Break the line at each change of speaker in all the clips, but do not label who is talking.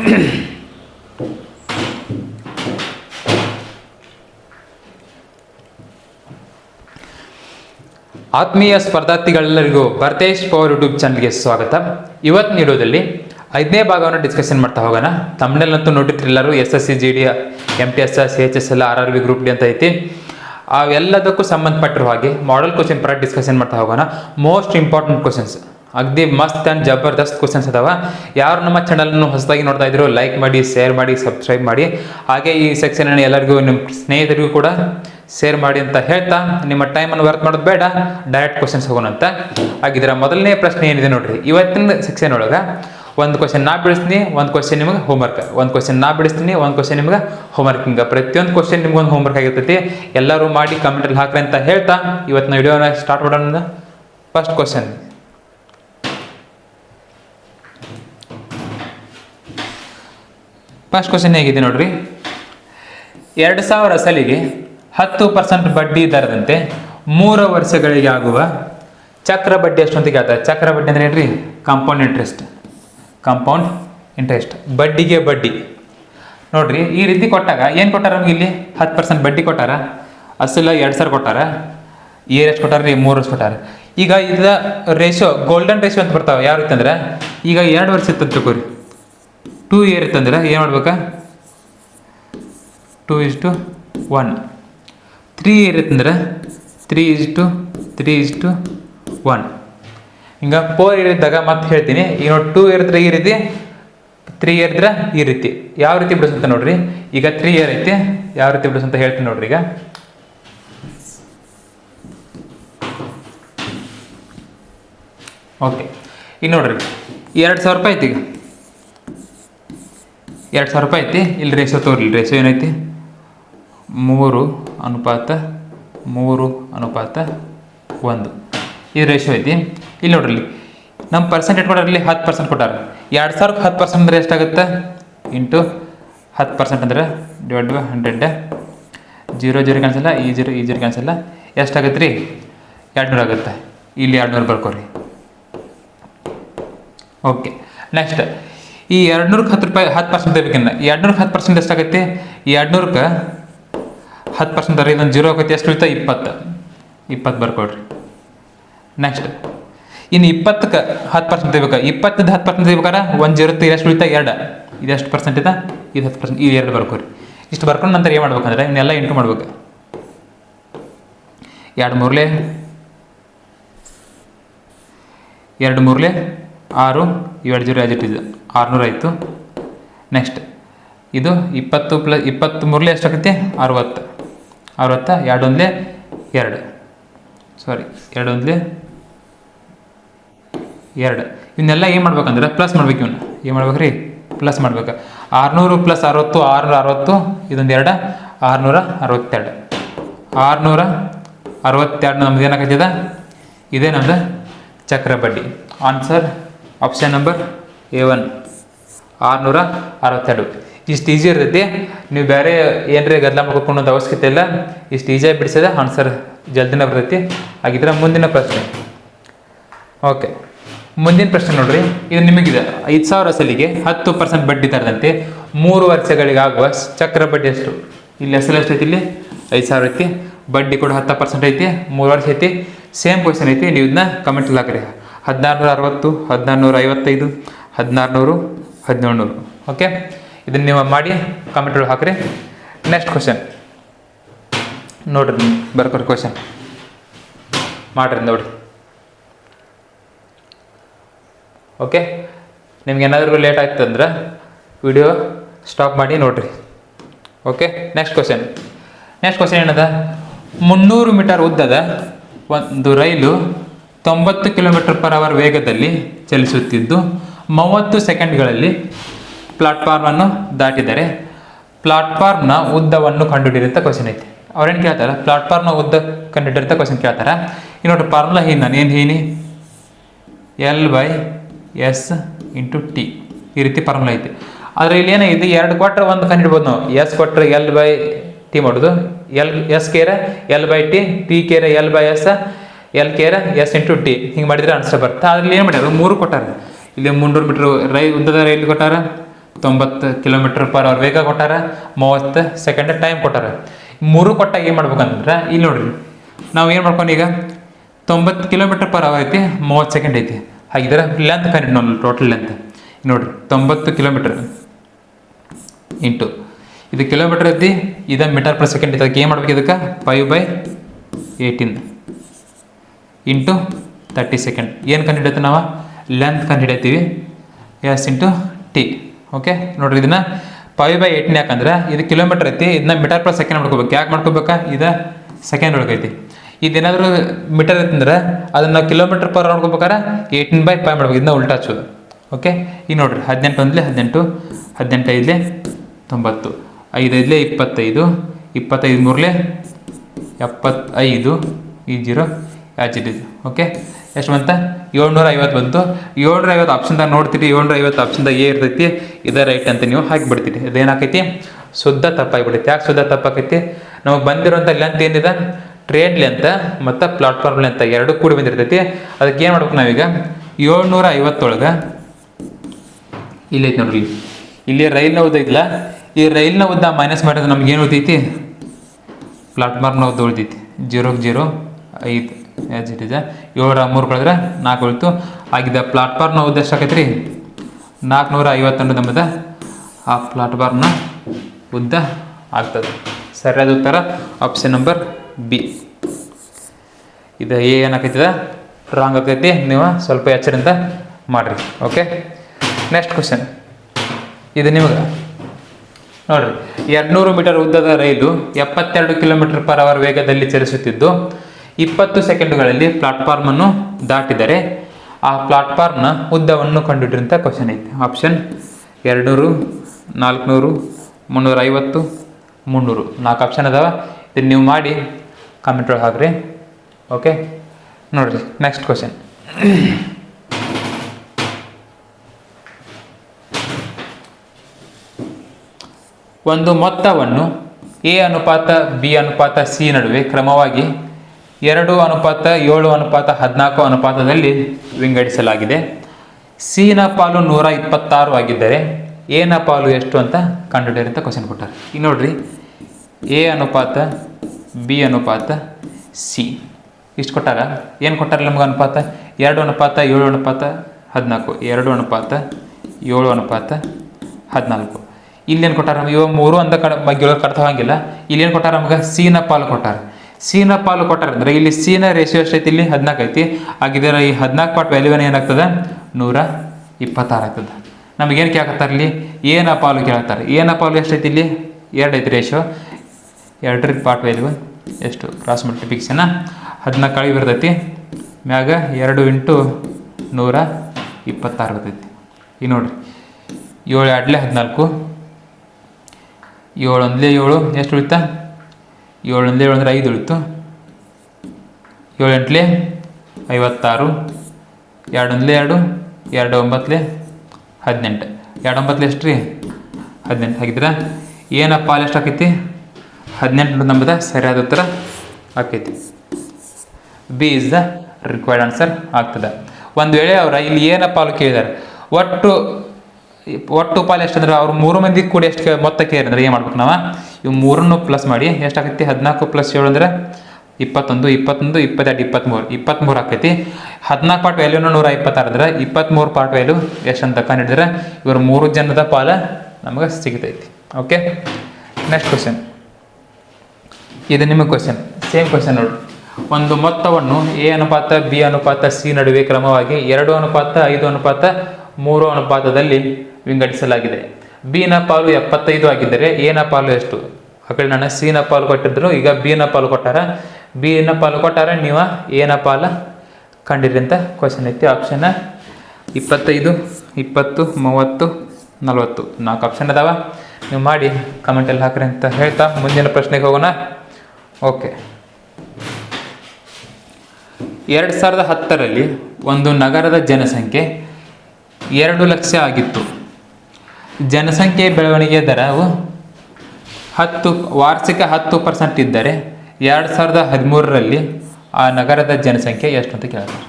ಆತ್ಮೀಯ ಸ್ಪರ್ಧಾರ್ಥಿಗಳೆಲ್ಲರಿಗೂ Bharatesh power YouTube ಚಾನಲ್ಗೆ ಸ್ವಾಗತ. ಇವತ್ತು ನೀಡೋದಲ್ಲಿ ಐದನೇ ಭಾಗವನ್ನು ಡಿಸ್ಕಷನ್ ಮಾಡ್ತಾ ಹೋಗೋಣ. ತಮ್ಮನಲ್ಲಂತೂ ನೋಡಿರ್ತೀರಿ ಎಲ್ಲರೂ S S C G D M T S C H S L R R V group D ಅಂತ ಐತಿ. ಅವೆಲ್ಲದಕ್ಕೂ ಸಂಬಂಧಪಟ್ಟಿರೋ ಹಾಗೆ ಮಾಡಲ್ ಕ್ವಶನ್ ಪರ ಡಿಸ್ಕಷನ್ ಮಾಡ್ತಾ ಹೋಗೋಣ. ಮೋಸ್ಟ್ ಇಂಪಾರ್ಟೆಂಟ್ ಕ್ವಶನ್ಸ್ ಅಗದಿ ಮಸ್ತ್ ಆ್ಯಂಡ್ ಜಬರ್ದಸ್ತ್ ಕ್ವಶನ್ಸ್ ಅದಾವ. ಯಾರು ನಮ್ಮ ಚಾನಲನ್ನು ಹೊಸದಾಗಿ ನೋಡ್ತಾ ಇದ್ರು ಲೈಕ್ ಮಾಡಿ ಶೇರ್ ಮಾಡಿ ಸಬ್ಸ್ಕ್ರೈಬ್ ಮಾಡಿ. ಹಾಗೆ ಈ ಸೆಕ್ಷನ್ ಎಲ್ಲರಿಗೂ ನಿಮ್ಮ ಸ್ನೇಹಿತರಿಗೂ ಕೂಡ ಶೇರ್ ಮಾಡಿ ಅಂತ ಹೇಳ್ತಾ, ನಿಮ್ಮ ಟೈಮನ್ನು ವರ್ಕ್ ಮಾಡೋದು ಬೇಡ. ಡೈರೆಕ್ಟ್ ಕ್ವಶನ್ಸ್ ಹೋಗೋಣಂತ ಹಾಗಿದ್ರೆ ಮೊದಲನೇ ಪ್ರಶ್ನೆ ಏನಿದೆ ನೋಡ್ರಿ, ಇವತ್ತಿನ ಸೆಕ್ಷನ್ ಒಳಗೆ ಒಂದು ಕ್ವಶನ್ ನಾ ಬಿಡಿಸ್ತೀನಿ, ಒಂದು ಕ್ವಶನ್ ನಿಮಗೆ ಹೋಮ್ವರ್ಕ್ ಒಂದು ಕ್ವಶನ್ ನಾ ಬಿಡಿಸ್ತೀನಿ, ಒಂದು ಕ್ವಶನ್ ನಿಮ್ಗೆ ಹೋಮ್ವರ್ಕ್ ಹಿಂಗೆ ಪ್ರತಿಯೊಂದು ಕ್ವಶನ್ ನಿಮ್ಗೆ ಒಂದು ಹೋಮ್ವರ್ಕ್ ಆಗಿರ್ತೈತಿ. ಎಲ್ಲರೂ ಮಾಡಿ ಕಮೆಂಟಲ್ಲಿ ಹಾಕ್ರಿ ಅಂತ ಹೇಳ್ತಾ, ಇವತ್ತಿನ ವಿಡಿಯೋನ ಸ್ಟಾರ್ಟ್ ಮಾಡೋಣ ಫಸ್ಟ್ ಕ್ವಶನ್ ಫಸ್ಟ್ ಕ್ವಶನ್ ಹೇಗಿದೆ ನೋಡ್ರಿ. ಎರಡು ಸಾವಿರ ಸಲಿಗೆ ಹತ್ತು ಪರ್ಸೆಂಟ್ ಬಡ್ಡಿ ದರದಂತೆ ಮೂರು ವರ್ಷಗಳಿಗೆ ಆಗುವ ಚಕ್ರ ಬಡ್ಡಿ ಎಷ್ಟು ಅಂತ ಕೇಳ್ತಾರೆ. ಚಕ್ರ ಬಡ್ಡಿ ಅಂದ್ರೆ ಏನ್ರಿ? ಕಾಂಪೌಂಡ್ ಇಂಟ್ರೆಸ್ಟ್ ಕಾಂಪೌಂಡ್ ಇಂಟ್ರೆಸ್ಟ್ ಬಡ್ಡಿಗೆ ಬಡ್ಡಿ. ನೋಡ್ರಿ, ಈ ರೀತಿ ಕೊಟ್ಟಾಗ ಏನು ಕೊಟ್ಟಾರ ನಮ್ಗೆ ಇಲ್ಲಿ? ಹತ್ತು ಪರ್ಸೆಂಟ್ ಬಡ್ಡಿ ಕೊಟ್ಟಾರ. ಅಸಲ ಎರಡು ಸಾವಿರ ಕೊಟ್ಟಾರ. ಏರ್ ಎಷ್ಟು ಕೊಟ್ಟಾರ ರೀ ಮೂರು ವರ್ಷ ಕೊಟ್ಟಾರ. ಈಗ ಇದ ರೇಷೋ ಗೋಲ್ಡನ್ ರೇಷೋ ಅಂತ ಬರ್ತಾವೆ. ಯಾವ ರೀತಿ ಅಂದ್ರೆ? ಈಗ ಎರಡು ವರ್ಷ ಇತ್ತು ತಿಳ್ಕೊರಿ. ಟೂ ಇಯರ್ ಇತ್ತಂದ್ರೆ ಏನು ಮಾಡ್ಬೇಕಾ? Two is to one three year ಇತ್ತಂದ್ರೆ three is to three is to one ಹಿಂಗೆ ಫೋರ್ ಇಯರ್ ಇದ್ದಾಗ ಮತ್ತೆ ಹೇಳ್ತೀನಿ. ಈಗ ನೋಡಿ ಟೂ ಇಯರ್ ಇದ್ರೆ ಈ ರೀತಿ ತ್ರೀ ಇಯರ್ ಇದ್ರೆ ಈ ರೀತಿ. ಯಾವ ರೀತಿ ಬಿಡಿಸುತ್ತೆ ನೋಡ್ರಿ? ಈಗ ತ್ರೀ ಇಯರ್ ಐತಿ ಯಾವ ರೀತಿ ಬಿಡಿಸುತ್ತೆ ಹೇಳ್ತೀನಿ ನೋಡ್ರಿ ಈಗ. ಓಕೆ ಈಗ ನೋಡ್ರಿ. ಎರಡು ಸಾವಿರ ರೂಪಾಯಿ ಐತಿ ಈಗ. ಎರಡು ಸಾವಿರ ರೂಪಾಯಿ ಐತಿ. ಇಲ್ಲಿ ರೇಷೋ ತೋರಿಲ್ಲ ರೇಷೋ ಏನೈತಿ? ಮೂರು ಅನುಪಾತ ಮೂರು ಅನುಪಾತ ಒಂದು. ಇದು ರೇಷೋ ಐತಿ. ಇಲ್ಲಿ ನೋಡ್ರಿ ನಮ್ಮ ಪರ್ಸೆಂಟ್ ಇಲ್ಲಿ ಹತ್ತು ಪರ್ಸೆಂಟ್ ಕೊಟ್ಟಾರ. ಎರಡು ಸಾವಿರಕ್ಕೆ ಹತ್ತು ಪರ್ಸೆಂಟ್ ಅಂದರೆ ಎಷ್ಟಾಗುತ್ತೆ? ಇಂಟು ಹತ್ತು ಪರ್ಸೆಂಟ್ ಅಂದರೆ divide by hundred zero zero ಕ್ಯಾನ್ಸಲ್ಲ ಈ ಜೀರೋ ಈ ಜೀರೋ ಕ್ಯಾನ್ಸಲ್ಲ ಎಷ್ಟಾಗತ್ತೆ ರೀ ಎರಡು ನೂರು ಆಗುತ್ತೆ. ಇಲ್ಲಿ ಎರಡು ನೂರು ಬರ್ಕೋರಿ. ಓಕೆ. ನೆಕ್ಸ್ಟ್ ಈ ಎರಡು ನೂರಕ್ಕೆ ಹತ್ತು ರೂಪಾಯಿ, ಹತ್ತು ಪರ್ಸೆಂಟ್ ಇರ್ಬೇಕಿನ್ನ ಎರಡು ನೂರಕ್ಕೆ ಹತ್ತು ಪರ್ಸೆಂಟ್ ಎಷ್ಟಾಗತ್ತೆ ಈ ಎರಡು ನೂರಕ್ಕೆ ಹತ್ತು ಪರ್ಸೆಂಟ್ ಅರ, ಇದೊಂದು ಜೀರೋ ಆಗೈತಿ. ಎಷ್ಟು ಉಳಿತಾ? ಇಪ್ಪತ್ತು. ಇಪ್ಪತ್ತು ಬರ್ಕೊಡ್ರಿ. ನೆಕ್ಸ್ಟ್ ಇನ್ನು ಇಪ್ಪತ್ತಕ್ಕೆ ಹತ್ತು ಪರ್ಸೆಂಟ್ ತೆಗಿಬೇಕು ಇಪ್ಪತ್ತದ ಹತ್ತು ಪರ್ಸೆಂಟ್ ತೆಗಿಬೇಕಾರೆ ಒಂದು ಜೀರೋ ಎಷ್ಟು ಉಳಿತಾ? ಎರಡು. ಇದು ಎಷ್ಟು ಪರ್ಸೆಂಟ್ ಇದೆ? ಇದು ಹತ್ತು ಪರ್ಸೆಂಟ್ ಇದು ಎರಡು ಬರ್ಕೋರಿ ಇಷ್ಟು ಬರ್ಕೊಂಡು ನಂತರ ಏನು ಮಾಡ್ಬೇಕಂದ್ರೆ, ಇನ್ನೆಲ್ಲ ಇಂಟು ಮಾಡ್ಬೇಕು. ಎರಡು ಮೂರಲೆ. ಎರಡು ಮೂರಲೆ. ಆರು. ಎರಡು ಜೀರೋ ಇಟ್ ಇಟ್ಟಿದ್ದು ಆರುನೂರು ಆಯಿತು. ನೆಕ್ಸ್ಟ್ ಇದು ಇಪ್ಪತ್ತು ಪ್ಲಸ್ ಇಪ್ಪತ್ತು ಮೂರಲೆ ಎಷ್ಟಾಗುತ್ತೆ? ಅರವತ್ತು. ಅರವತ್ತ ಎರಡು ಒಂದಲೇ ಎರಡು. ಸಾರಿ ಎರಡು ಒಂದಲೇ ಎರಡು. ಇವನ್ನೆಲ್ಲ ಏನು ಮಾಡ್ಬೇಕಂದ್ರೆ ಪ್ಲಸ್ ಮಾಡ್ಬೇಕು ಇವನ್ನ. ಏನು ಮಾಡ್ಬೇಕು ರೀ ಪ್ಲಸ್ ಮಾಡ್ಬೇಕು. ಆರುನೂರು ಪ್ಲಸ್ ಅರವತ್ತು, ಆರುನೂರ ಅರವತ್ತು, ಇದೊಂದು ಎರಡು. ಆರುನೂರ ಅರವತ್ತೆರಡು. ಆರುನೂರ ಅರವತ್ತೆರಡು ನಮ್ದು ಏನಾಗತ್ತಿದೆ ಇದೇ ನಮ್ದು ಚಕ್ರ ಬಡ್ಡಿ answer option number A one ಆರುನೂರ ಅರವತ್ತೆರಡು. ಇಷ್ಟು ಈಜಿ ಇರ್ತೈತಿ. ನೀವು ಬೇರೆ ಏನರ ಗದ್ದಲ ಮಾಡ್ಕೊಂಡು ಅವಶ್ಯಕತೆ ಇಲ್ಲ. ಇಷ್ಟು ಈಜಿಯಾಗಿ ಬಿಡಿಸಿದ ಆನ್ಸರ್ ಜಲ್ದಿನ ಬರ್ತೈತಿ. ಹಾಗಿದ್ರೆ ಮುಂದಿನ ಪ್ರಶ್ನೆ. ಓಕೆ ಮುಂದಿನ ಪ್ರಶ್ನೆ ನೋಡ್ರಿ. ಇದು ನಿಮಗಿದೆ. ಐದು ಸಾವಿರ ಸಲಿಗೆ ಹತ್ತು ಪರ್ಸೆಂಟ್ ಬಡ್ಡಿ ತರದಂತೆ ಮೂರು ವರ್ಷಗಳಿಗಾಗುವ ಚಕ್ರ ಬಡ್ಡಿ ಎಷ್ಟು? ಇಲ್ಲಿ ಹೆಸರು ಎಷ್ಟು ಐತಿ ಇಲ್ಲಿ? ಐದು ಸಾವಿರ ಐತಿ. ಬಡ್ಡಿ ಕೂಡ ಹತ್ತು ಪರ್ಸೆಂಟ್ ಐತಿ. ಮೂರು ವರ್ಷ ಐತಿ. ಸೇಮ್ ಕ್ವಶನ್ ಐತಿ. ನೀವು ಇದನ್ನ ಕಮೆಂಟ್ ಹಾಕ್ರಿ. ಹದಿನಾರು ನೂರ ಅರವತ್ತು ಹದಿನಾರು ನೂರ ಐವತ್ತೈದು ಹದಿನಾರು ನೂರು ಹದಿನೇಳು ನೂರು ಓಕೆ ಇದನ್ನ ನೀವು ಮಾಡಿ ಕಮೆಂಟ್ ಹಾಕ್ರಿ. ನೆಕ್ಸ್ಟ್ ಕ್ವಶನ್ ನೋಡ್ರಿ ಬರ್ಕೊರಿ ಕ್ವಶನ್ ಮಾಡ್ರಿ ನೋಡಿ ಓಕೆ ನಿಮ್ಗೆ ಏನಾದರೂ ಲೇಟ್ ಆಗ್ತಂದ್ರೆ ವಿಡಿಯೋ ಸ್ಟಾಪ್ ಮಾಡಿ ನೋಡ್ರಿ. Okay next question next question ಏನದ? ಮುನ್ನೂರು ಮೀಟರ್ ಉದ್ದದ ಒಂದು ರೈಲು ತೊಂಬತ್ತು ಕಿಲೋಮೀಟರ್ ಪರ್ ಅವರ್ ವೇಗದಲ್ಲಿ ಚಲಿಸುತ್ತಿದ್ದು, ಮೂವತ್ತು ಸೆಕೆಂಡ್ಗಳಲ್ಲಿ ಪ್ಲಾಟ್ಫಾರ್ಮನ್ನು ದಾಟಿದರೆ ಪ್ಲಾಟ್ಫಾರ್ಮ್ನ ಉದ್ದವನ್ನು ಕಂಡುಹಿಡಿಯುವಂಥ ಕ್ವಶನ್ ಐತಿ. ಅವ್ರೇನು ಕೇಳ್ತಾರೆ? ಪ್ಲಾಟ್ಫಾರ್ಮ್ನ ಉದ್ದ ಕಂಡುಹಿಡಿಯುವಂಥ ಕ್ವಶನ್ ಕೇಳ್ತಾರೆ. ಈ ನೋಡ್ರಿ ಫಾರ್ಮುಲಾ ಹೀನ್ ನಾನು, ಏನು ಹೀನಿ L by S into T ಈ ರೀತಿ ಫಾರ್ಮುಲಾ ಐತಿ. ಆದರೆ ಇಲ್ಲಿ ಏನಾಗಿದೆ ಎರಡು ಕೊಟ್ಟರೆ ಒಂದು ಕಂಡುಹಿಡ್ಬೋದು ನಾವು. ಎಸ್ ಕೊಟ್ಟರೆ ಎಲ್ ಬೈ ಟಿ ಮಾಡೋದು. ಎಲ್ ಎಸ್ ಕೇರೆ ಎಲ್ ಬೈ ಟಿ ಟಿ ಕೇರೆ ಎಲ್ ಬೈ ಎಸ್ ಎಲ್ ಕೇರ ಎಸ್ ಇಂಟು ಟಿ, ಹಿಂಗೆ ಮಾಡಿದ್ರೆ ಆನ್ಸರ್ ಬರುತ್ತೆ. ಅದರಲ್ಲಿ ಏನು ಮಾಡ್ಯಾರ? ಮೂರು ಕೊಟ್ಟಾರ. ಇಲ್ಲಿ ಮುನ್ನೂರು ಮೀಟ್ರ್ ರೈ, ಉದ್ದದ ರೈಲು ಕೊಟ್ಟಾರ, ತೊಂಬತ್ತು ಕಿಲೋಮೀಟ್ರ್ ಪರ್ ಅವರ್ ವೇಗ ಕೊಟ್ಟಾರ, ಮೂವತ್ತು ಸೆಕೆಂಡ್ ಟೈಮ್ ಕೊಟ್ಟಾರ. ಮೂರು ಕೊಟ್ಟಾಗ ಏನು ಮಾಡ್ಬೇಕಂದ್ರೆ, ಇಲ್ಲಿ ನೋಡ್ರಿ. ನಾವು ಏನು ಮಾಡ್ಕೊಂಡು ಈಗ? ತೊಂಬತ್ತು ಕಿಲೋಮೀಟ್ರ್ ಪರ್ ಅವರ್ ಐತಿ, ಮೂವತ್ತು ಸೆಕೆಂಡ್ ಐತಿ. ಹಾಗಿದ್ರೆ ಲೆಂತ್ ಕಂಡು ನೋಡಿ ಟೋಟಲ್ ಲೆಂತ್ ನೋಡ್ರಿ, ತೊಂಬತ್ತು ಕಿಲೋಮೀಟ್ರ್ ಇಂಟು. ಇದು ಕಿಲೋಮೀಟ್ರ್ ಐತಿ, ಇದು ಮೀಟರ್ ಪರ್ ಸೆಕೆಂಡ್ ಐತಿ. ಅದಕ್ಕೆ ಏನು ಮಾಡ್ಬೇಕು ಇದಕ್ಕೆ? Five by eighteen into thirty second ಏನು ಕಂಡು ಹಿಡಿಯುತ್ತೆ ನಾವು? ಲೆಂತ್ ಕಂಡು ಹಿಡಿಯತ್ತೀವಿ ಎಸ್ ಇಂಟು ಟಿ ಓಕೆ ನೋಡ್ರಿ ಇದನ್ನ. ಫೈವ್ ಬೈ ಏಟ್ನ ಯಾಕಂದ್ರೆ ಇದು ಕಿಲೋಮೀಟರ್ ಐತಿ. ಇದನ್ನ ಮೀಟರ್ ಪರ್ ಸೆಕೆಂಡ್ ಮಾಡ್ಕೋಬೇಕು. ಯಾಕೆ ಮಾಡ್ಕೋಬೇಕಾ? ಇದು ಸೆಕೆಂಡ್ ಒಳಗೈತಿ ಇದೇನಾದರೂ ಮೀಟರ್ ಐತಂದ್ರೆ ಅದನ್ನ ನಾವು ಕಿಲೋಮೀಟರ್ ಪರ್ ಮಾಡ್ಕೋಬೇಕಾರೆ ಏಯ್ಟೀನ್ ಬೈ ಫೈವ್ ಮಾಡ್ಬೇಕು. ಇದನ್ನ ಉಲ್ಟಾ ಹಚ್ಚೋದು. ಓಕೆ ಈಗ ನೋಡ್ರಿ. ಹದಿನೆಂಟು ಒಂದ್ಲೆ ಹದಿನೆಂಟು ಹದಿನೆಂಟು ಐದ್ಲೆ ತೊಂಬತ್ತು. ಐದು ಐದ್ಲೆ ಇಪ್ಪತ್ತೈದು ಇಪ್ಪತ್ತೈದು ಮೂರಲೆ ಎಪ್ಪತ್ತೈದು, ಈ ಜೀರೋ. ಯಾಚಿಟ್ಟಿದ್ದು ಓಕೆ ಎಷ್ಟು ಬಂತ ಏಳ್ನೂರ ಐವತ್ತು ಬಂತು. ಏಳ್ನೂರ ಐವತ್ತು ಆಪ್ಷನ್ದಾಗ ನೋಡ್ತೀರಿ ಏಳ್ನೂರ ಐವತ್ತು ಆಪ್ಷನ್ದಾಗ ಏ ಇರ್ತೈತಿ. ಇದೇ ರೈಟ್ ಅಂತ ನೀವು ಹಾಕಿಬಿಡ್ತೀರಿ ಇದೇನಾಕೈತಿ? ಶುದ್ಧ ತಪ್ಪಾಗಿಬಿಡುತ್ತೆ ಯಾಕೆ ಶುದ್ಧ ತಪ್ಪಾಕೈತಿ ನಮಗೆ ಬಂದಿರೋಂಥ ಲೆಂತ್ ಏನಿದೆ? ಟ್ರೇನ್ ಲೆಂತ್ ಮತ್ತು ಪ್ಲಾಟ್ಫಾರ್ಮ್ ಲೆಂತ್ ಎರಡು ಕೂಡಿ ಬಂದಿರ್ತೈತಿ. ಅದಕ್ಕೆ ಏನು ಮಾಡ್ಬೇಕು ನಾವೀಗ? ಏಳ್ನೂರ ಐವತ್ತೊಳಗೆ ಇಲ್ಲೈತಿ ನೋಡ್ರಿ. ಇಲ್ಲಿ. ರೈಲ್ನ ಉದ್ದ ಐತಿಲ್ಲ ಈ ರೈಲ್ನ ಉದ್ದ ಮೈನಸ್ ಮಾಡಿದ್ರೆ ನಮ್ಗೆ ಏನು ಉಳಿತೈತಿ ಪ್ಲಾಟ್ಫಾರ್ಮ್ನ ಉದ್ದ ಉಳಿತೈತಿ. ಜೀರೋಗೆ ಜೀರೋ ಐದು. ಆ್ಯಸ್ ಇಟ್ ಇದೆ ಏಳರ ಮೂರು ಕಳೆದ್ರೆ ನಾಲ್ಕು ಉಳಿತು. ಆಗಿದೆ ಪ್ಲಾಟ್ಫಾರ್ಮ್ನ ಉದ್ದ ಎಷ್ಟಾಕೈತೆ ರೀ ನಾಲ್ಕುನೂರ ಐವತ್ತೊಂದು ನಮ್ಮದ ಆ ಪ್ಲಾಟ್ಫಾರ್ಮ್ನ ಉದ್ದ ಆಗ್ತದೆ. ಸರಿಯಾದ ಉತ್ತರ ಆಪ್ಷನ್ ನಂಬರ್ ಬಿ ಇದು ಎ ಏನಾಕೈತಿದ? ರಾಂಗ್ ಆಗ್ತೈತಿ. ನೀವು ಸ್ವಲ್ಪ ಎಚ್ಚರಿಂದ ಮಾಡಿರಿ ಓಕೆ ನೆಕ್ಸ್ಟ್ ಕ್ವಶನ್ ಇದು ನಿಮಗೆ. ನೋಡ್ರಿ, ಎರಡ್ನೂರು ಮೀಟರ್ ಉದ್ದದ ರೈಲು ಎಪ್ಪತ್ತೆರಡು ಕಿಲೋಮೀಟರ್ ಪರ್ ಅವರ್ ವೇಗದಲ್ಲಿ ಚಲಿಸುತ್ತಿದ್ದು ಇಪ್ಪತ್ತು ಸೆಕೆಂಡುಗಳಲ್ಲಿ ಪ್ಲಾಟ್ಫಾರ್ಮ್ ಅನ್ನು ದಾಟಿದರೆ ಆ ಪ್ಲಾಟ್ಫಾರ್ಮ್ನ ಉದ್ದವನ್ನು ಕಂಡುಹಿಡಿದಂಥ ಕ್ವಶನ್ ಐತೆ. ಆಪ್ಷನ್ ಎರಡುನೂರು, ನಾಲ್ಕುನೂರು ಮುನ್ನೂರ ಐವತ್ತು ಮುನ್ನೂರು. ನಾಲ್ಕು ಆಪ್ಷನ್ ಅದಾವ. ಇದನ್ನು ನೀವು ಮಾಡಿ ಕಾಮೆಂಟ್ ಒಳಗೆ ಹಾಕ್ರಿ. ಓಕೆ ನೋಡ್ರಿ ನೆಕ್ಸ್ಟ್ ಕ್ವಶನ್ ಒಂದು ಮೊತ್ತವನ್ನು ಎ ಅನುಪಾತ ಬಿ ಅನುಪಾತ ಸಿ ನಡುವೆ ಕ್ರಮವಾಗಿ ಎರಡು ಅನುಪಾತ, ಏಳು ಅನುಪಾತ, ಹದಿನಾಲ್ಕು ಅನುಪಾತದಲ್ಲಿ ವಿಂಗಡಿಸಲಾಗಿದೆ. ಸಿನ ಪಾಲು ನೂರ ಇಪ್ಪತ್ತಾರು ಆಗಿದ್ದರೆ ಎನ ಪಾಲು ಎಷ್ಟು ಅಂತ ಕಂಡುಹಿಡಿಯಿರಿ ಅಂತ ಕ್ವಶನ್ ಕೊಟ್ಟಾರೆ. ಈಗ ನೋಡ್ರಿ, ಎ ಅನುಪಾತ, ಬಿ ಅನುಪಾತ, ಸಿ. ಇಷ್ಟು ಕೊಟ್ಟಾರ? ಏನು ಕೊಟ್ಟಾರ ನಮ್ಗೆ ಅನುಪಾತ? ಎರಡು ಅನುಪಾತ, ಏಳು ಅನುಪಾತ, ಹದಿನಾಲ್ಕು. ಎರಡು ಅನುಪಾತ, ಏಳು ಅನುಪಾತ, ಹದಿನಾಲ್ಕು. ಇಲ್ಲೇನು ಕೊಟ್ಟಾರ ನಮ್ಗೆ? ಇವಾಗ ಮೂರು ಅಂದ ಕಡ ಬಗ್ಗೆ ಕಟ್ತಾ ಹಂಗಿಲ್ಲ. ಇಲ್ಲೇನು ಕೊಟ್ಟಾರ ನಮ್ಗೆ? ಸಿನ ಪಾಲು ಕೊಟ್ಟಾರ. ಸೀನ ಪಾಲು ಕೊಟ್ಟಾರೆ. ಅಂದ್ರೆ ಇಲ್ಲಿ ಸೀನ ರೇಷಿಯೋ ಎಷ್ಟೈತಿ ಇಲ್ಲಿ? ಹದಿನಾಲ್ಕು ಐತಿ. ಆಗಿದ್ರೆ ಈ ಹದಿನಾಲ್ಕು ಪಾಟ್ ವ್ಯಾಲ್ಯೂನ ಏನಾಗ್ತದೆ? ನೂರ ಇಪ್ಪತ್ತಾರು ಆಗ್ತದೆ. ನಮಗೇನು ಕೇಳಕತ್ತಾರ ಇಲ್ಲಿ? ಏನ ಪಾಲು ಕೇಳ್ತಾರೆ. ಏನ ಪಾಲು ಎಷ್ಟೈತಿ ಇಲ್ಲಿ? ಎರಡು ಐತಿ ರೇಷಿಯೋ ಎರಡರ ಪಾರ್ಟ್ ವ್ಯಾಲ್ಯೂ ಎಷ್ಟು? ಕ್ರಾಸ್ ಮಲ್ಟಿಫಿಕೇಶನ ಹದಿನಾಲ್ಕು ಕಳಿಗೆ ಬರ್ತೈತಿ. ಮ್ಯಾಗ ಎರಡು ಇಂಟು ನೂರ ಇಪ್ಪತ್ತಾರು ಬರ್ತೈತಿ. ಈಗ ನೋಡಿರಿ. ಏಳು ಎರಡಲೇ ಹದಿನಾಲ್ಕು. ಏಳು ಒಂದಲೇ ಏಳು. ಎಷ್ಟು ಉಳಿತಾ? ಏಳು ಒಂದಲೇ ಏಳು ಅಂದ್ರೆ ಐದು ಉಳಿತು ಏಳು ಎಂಟ್ಲೆ? ಐವತ್ತಾರು. ಎರಡೊಂದ್ಲೆ ಎರಡು? ಎರಡು ಒಂಬತ್ತಲೆ? ಹದಿನೆಂಟು. ಎರಡು ಒಂಬತ್ತಲೆ ಎಷ್ಟು ರೀ? ಹದಿನೆಂಟು. ಹಾಗಿದ್ರೆ ಏನಪ್ಪ ಅಲ್ಲಿ ಎಷ್ಟು ಆಕೈತಿ? ಹದಿನೆಂಟು ನಂಬದ ಸರಿಯಾದ ಉತ್ತರ ಆಕೈತಿ. B is the required answer ಆಗ್ತದೆ. ಒಂದು ವೇಳೆ ಅವರ ಇಲ್ಲಿ ಏನಪ್ಪ ಅಲ್ಲಿ ಕೇಳಿದ್ದಾರೆ ಒಟ್ಟು ಒಟ್ಟು ಪಾಲು ಎಷ್ಟು ಅಂದ್ರೆ ಅವ್ರು ಮೂರು ಮಂದಿ ಕೂಡಿ ಎಷ್ಟು ಮೊತ್ತ ಕೇಳಿದ್ರೆ ಏನು ಮಾಡ್ಬೇಕು ನಾವು? ಇವು ಮೂರನ್ನು ಪ್ಲಸ್ ಮಾಡಿ, ಎಷ್ಟಾಗೈತಿ? ಹದಿನಾಲ್ಕು ಪ್ಲಸ್ ಏಳು ಅಂದರೆ ಇಪ್ಪತ್ತೊಂದು ಇಪ್ಪತ್ತೊಂದು, ಇಪ್ಪತ್ತೆರಡು ಇಪ್ಪತ್ತ್ಮೂರು ಇಪ್ಪತ್ತ್ಮೂರು ಆಕೈತಿ. ಹದಿನಾಲ್ಕು ಪಾರ್ಟ್ ವ್ಯಾಲ್ಯೂನ ನೂರ ಇಪ್ಪತ್ತಾರು ಇಪ್ಪತ್ತ್ಮೂರು ಪಾರ್ಟ್ ವ್ಯಾಲ್ಯೂ ಎಷ್ಟು ಅಂತ ಕಂಡಿಡಿದ್ರೆ ಇವರು ಮೂರು ಜನದ ಪಾಲ ನಮಗೆ ಸಿಗ್ತೈತಿ. ಓಕೆ ನೆಕ್ಸ್ಟ್ ಕ್ವಶನ್ ಇದು ನಿಮಗೆ ಕ್ವಶನ್ ಸೇಮ್ ಕ್ವಶನ್ ನೋಡಿ. ಒಂದು ಮೊತ್ತವನ್ನು ಎ ಅನುಪಾತ ಬಿ ಅನುಪಾತ ಸಿ ನಡುವೆ ಕ್ರಮವಾಗಿ ಎರಡು ಅನುಪಾತ, ಐದು ಅನುಪಾತ, ಮೂರು ಅನುಪಾತದಲ್ಲಿ ವಿಂಗಡಿಸಲಾಗಿದೆ. ಬಿನ ಪಾಲು ಎಪ್ಪತ್ತೈದು ಆಗಿದ್ದರೆ ಎನ ಪಾಲು ಎಷ್ಟು? ನಾನು ಸಿನ ಪಾಲು ಕೊಟ್ಟಿದ್ರು ಈಗ ಬಿನ ಪಾಲು ಕೊಟ್ಟಾರ. ಬಿನ ಪಾಲು ಕೊಟ್ಟಾರ ನೀವು ಏನ ಪಾಲು ಕಂಡಿರಿ ಅಂತ ಕ್ವಶನ್ ಐತಿ. ಆಪ್ಷನ್ ಇಪ್ಪತ್ತೈದು, ಇಪ್ಪತ್ತು, ಮೂವತ್ತು, ನಲವತ್ತು. ನಾಲ್ಕು ಆಪ್ಷನ್ ಅದಾವ. ನೀವು ಮಾಡಿ ಕಮೆಂಟಲ್ಲಿ ಹಾಕ್ರಿ ಅಂತ ಹೇಳ್ತಾ ಮುಂದಿನ ಪ್ರಶ್ನೆಗೆ ಹೋಗೋಣ. ಓಕೆ ಎರಡು ಸಾವಿರದ ಹತ್ತರಲ್ಲಿ ಒಂದು ನಗರದ ಜನಸಂಖ್ಯೆ ಎರಡು ಲಕ್ಷ ಆಗಿತ್ತು. ಜನಸಂಖ್ಯೆ ಬೆಳವಣಿಗೆ ದರವು ಹತ್ತು, ವಾರ್ಷಿಕ ಹತ್ತು ಪರ್ಸೆಂಟ್ ಇದ್ದರೆ ಎರಡು ಸಾವಿರದ ಹದಿಮೂರರಲ್ಲಿ ಆ ನಗರದ ಜನಸಂಖ್ಯೆ ಎಷ್ಟು ಅಂತ ಕೇಳ್ತಾರೆ.